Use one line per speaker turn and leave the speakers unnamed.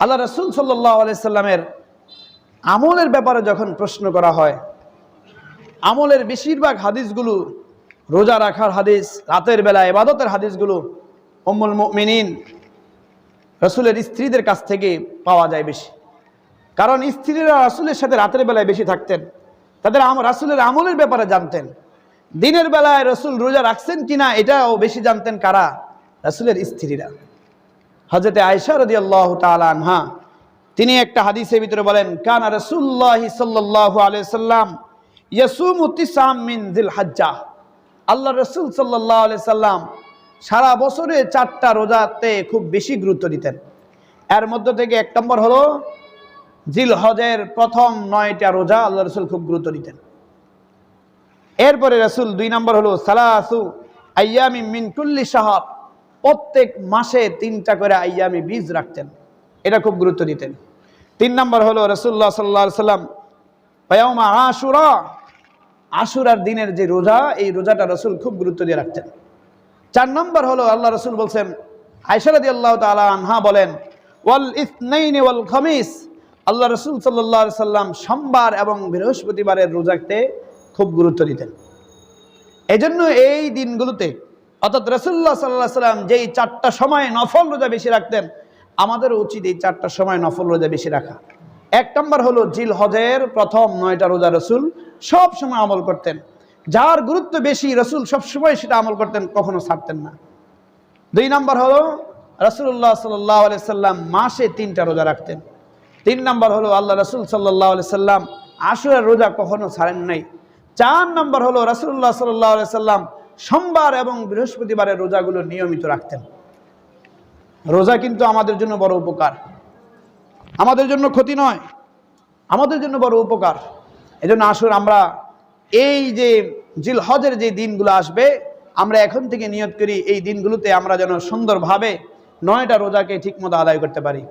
আল্লাহ রসুল সাল্লাহ সাল্লামের আমলের ব্যাপারে যখন প্রশ্ন করা হয়, আমলের বেশিরভাগ হাদিসগুলো রোজা রাখার হাদিস, রাতের বেলা এবাদতের হাদিসগুলো অম্মুল মিনিন রসুলের স্ত্রীদের কাছ থেকে পাওয়া যায় বেশি। কারণ স্ত্রীরা রাসুলের সাথে রাতের বেলায় বেশি থাকতেন, তাদের রাসুলের আমলের ব্যাপারে জানতেন। দিনের বেলায় রসুল রোজা রাখছেন কিনা এটাও বেশি জানতেন কারা? রাসুলের স্ত্রীরা। হজরতে আয়সা রদি আল্লাহ আনহা, তিনি একটা হাদিসের ভিতরে বলেন, কানা রসুল্লাহ সাল্লাহ আলিয়াল্লাম ইয়াসুম মিন দিল হাজ্জা। আল্লাহ রসুল সাল্লাহ আলি সাল্লাম সারা বছরে চারটা রোজাতে খুব বেশি গুরুত্ব দিতেন। এর মধ্য থেকে এক নম্বর হলো জিল হজের প্রথম নয়টা রোজা আল্লাহ রসুল খুব গুরুত্ব দিতেন। এরপরে রসুল দুই নম্বর হলো, সালাসু আয়ামি মিনকুল্লি সাহাব প্রত্যেক মাসে তিনটা করে আয়ামি বীজ রাখতেন। এটা খুব গুরুত্ব দিতেন। তিন নম্বর হলো রসুল্লাহ সাল্লা সাল্লাম পয়ামা আশুরা আশুরার দিনের যে রোজা, এই রোজাটা রসুল খুব গুরুত্ব দিয়ে রাখতেন। চার নম্বর হলো আল্লাহ রসুল বলছেন আয়সারদি আল্লাহ তালা আনহা বলেন, ওয়াল ইসনাইনি ওয়াল খমিস আল্লাহ রসুল সাল্লাহ সাল্লাম সোমবার এবং বৃহস্পতিবারের রোজাতে খুব গুরুত্ব দিতেন। এজন্য এই দিনগুলোতে অর্থাৎ রসুল্লাহ সাল্লাহ সাল্লাম যেই চারটা সময় নফল রোজা বেশি রাখতেন আমাদের উচিত এই চারটা সময় নফল রোজা বেশি রাখা। এক নম্বর হলো জিল হজের প্রথম নয়টা রোজা রসুল সব সময় আমল করতেন। যার গুরুত্ব বেশি রসুল সবসময় সেটা আমল করতেন, কখনো ছাড়তেন না। দুই নম্বর হলো রসুল্লাহ সাল্লাহ আলি সাল্লাম মাসে তিনটা রোজা রাখতেন। তিন নম্বর হলো আল্লাহ রসুল সাল্লাহ আলি সাল্লাম আশুরের রোজা কখনো ছাড়েন নাই। চার নম্বর হলো রসুল্লাহ সাল্লাহ আলি সাল্লাম সোমবার এবং বৃহস্পতিবারের রোজাগুলো নিয়মিত রাখতেন। রোজা কিন্তু আমাদের জন্য বড় উপকার। আমাদের জন্য ক্ষতি নয়, আমাদের জন্য বড় উপকার। এজন্য আসুন আমরা এই যে জিল হজের যে দিনগুলো আসবে, আমরা এখন থেকে নিয়ত করি এই দিনগুলোতে আমরা যেন সুন্দরভাবে নয়টা রোজাকে ঠিকমতো আদায় করতে পারি।